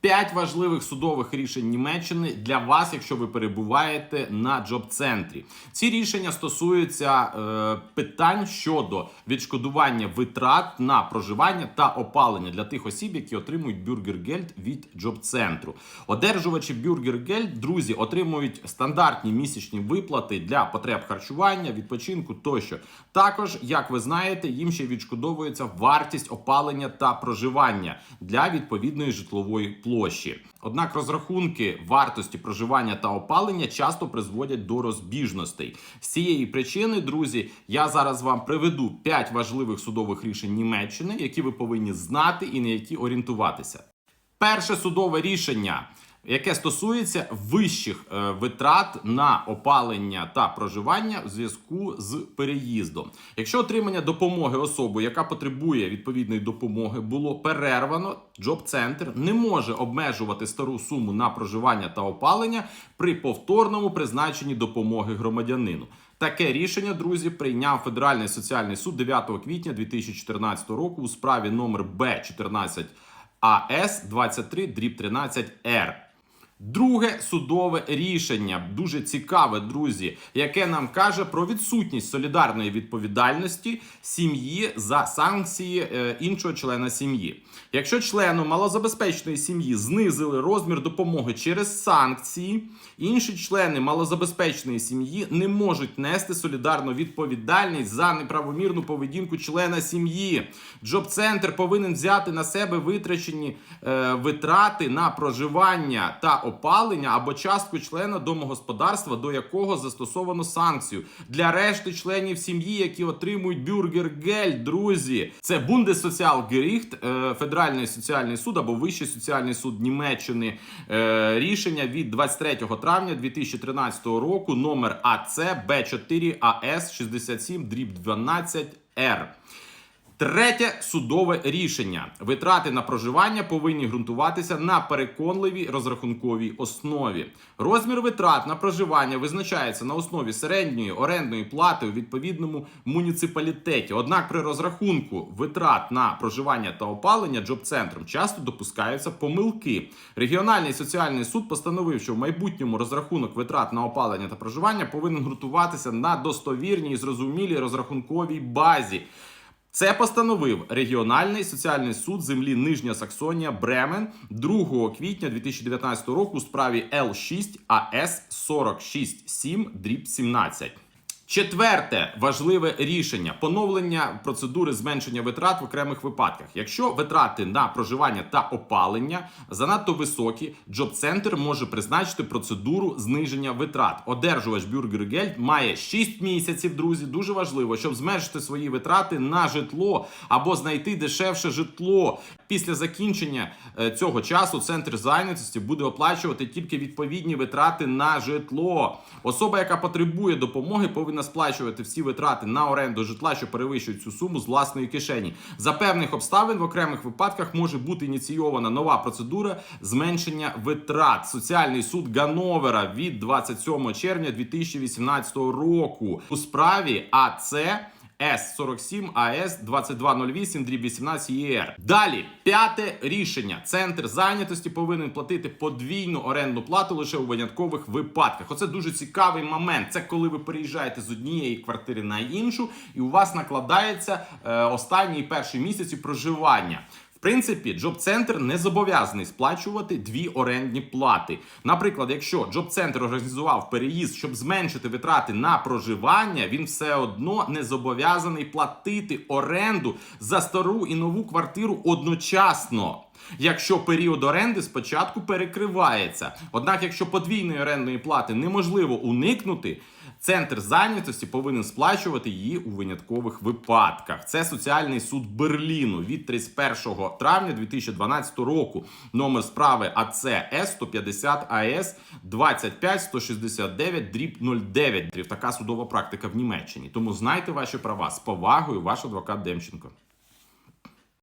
П'ять важливих судових рішень Німеччини для вас, якщо ви перебуваєте на джоб-центрі. Ці рішення стосуються е, питань щодо відшкодування витрат на проживання та опалення для тих осіб, які отримують бюргергельд від джоб-центру. Одержувачі бюргергельд, друзі, отримують стандартні місячні виплати для потреб харчування, відпочинку тощо. Також, як ви знаєте, їм ще відшкодовується вартість опалення та проживання для відповідної житлової. Однак розрахунки вартості проживання та опалення часто призводять до розбіжностей. З цієї причини, друзі, я зараз вам приведу 5 важливих судових рішень Німеччини, які ви повинні знати і на які орієнтуватися. Перше судове рішення, яке стосується вищих е, витрат на опалення та проживання в зв'язку з переїздом. Якщо отримання допомоги особи, яка потребує відповідної допомоги, було перервано, джоб-центр не може обмежувати стару суму на проживання та опалення при повторному призначенні допомоги громадянину. Таке рішення, друзі, прийняв Федеральний соціальний суд 9 квітня 2014 року у справі номер Б 14 АС 23 дріб 13 Р. Друге судове рішення дуже цікаве, друзі, яке нам каже про відсутність солідарної відповідальності сім'ї за санкції е, іншого члена сім'ї. Якщо члену малозабезпеченої сім'ї знизили розмір допомоги через санкції, інші члени малозабезпеченої сім'ї не можуть нести солідарну відповідальність за неправомірну поведінку члена сім'ї. Джоб-центр повинен взяти на себе витрачені е, витрати на проживання та опалення або частку члена домогосподарства, до якого застосовано санкцію для решти членів сім'ї, які отримують бюргергель, друзі. Це Бундесоціалгеріхт, е, Федеральний соціальний суд або Вищий соціальний суд Німеччини. Е, рішення від 23 травня 2013 року, номер АЦ Б4 АС 67 дріб 12 Р. Третє судове рішення: витрати на проживання повинні ґрунтуватися на переконливій розрахунковій основі. Розмір витрат на проживання визначається на основі середньої орендної плати у відповідному муніципалітеті. Однак при розрахунку витрат на проживання та опалення джоб-центром часто допускаються помилки. Регіональний соціальний суд постановив, що в майбутньому розрахунок витрат на опалення та проживання повинен ґрунтуватися на достовірній і зрозумілій розрахунковій базі. Це постановив регіональний соціальний суд землі Нижня Саксонія Бремен 2 квітня 2019 року у справі Л6 АС 467 дріб 17. Четверте важливе рішення поновлення процедури зменшення витрат в окремих випадках. Якщо витрати на проживання та опалення занадто високі, джоб-центр може призначити процедуру зниження витрат. Одержувач бюргергельд має 6 місяців, друзі. Дуже важливо, щоб зменшити свої витрати на житло або знайти дешевше житло. Після закінчення е, цього часу центр зайнятості буде оплачувати тільки відповідні витрати на житло. Особа, яка потребує допомоги, повинна сплачувати всі витрати на оренду житла, що перевищують цю суму з власної кишені. За певних обставин в окремих випадках може бути ініційована нова процедура зменшення витрат. Соціальний суд Гановера від 27 червня 2018 року у справі АЦ. С47 АС 2208 дріб 18 ЄР. Далі п'яте рішення. Центр зайнятості повинен платити подвійну орендну плату лише у виняткових випадках. Оце дуже цікавий момент. Це коли ви переїжджаєте з однієї квартири на іншу, і у вас накладається е, останні перші місяці проживання. В принципі, джоб-центр не зобов'язаний сплачувати дві орендні плати. Наприклад, якщо джоб-центр організував переїзд, щоб зменшити витрати на проживання, він все одно не зобов'язаний платити оренду за стару і нову квартиру одночасно. Якщо період оренди спочатку перекривається. Однак, якщо подвійної орендної плати неможливо уникнути, центр зайнятості повинен сплачувати її у виняткових випадках. Це соціальний суд Берліну від 31 травня 2012 року. Номер справи АЦ С 150 АС 25 169 дріб 09. Така судова практика в Німеччині. Тому знайте ваші права з повагою, ваш адвокат Демченко.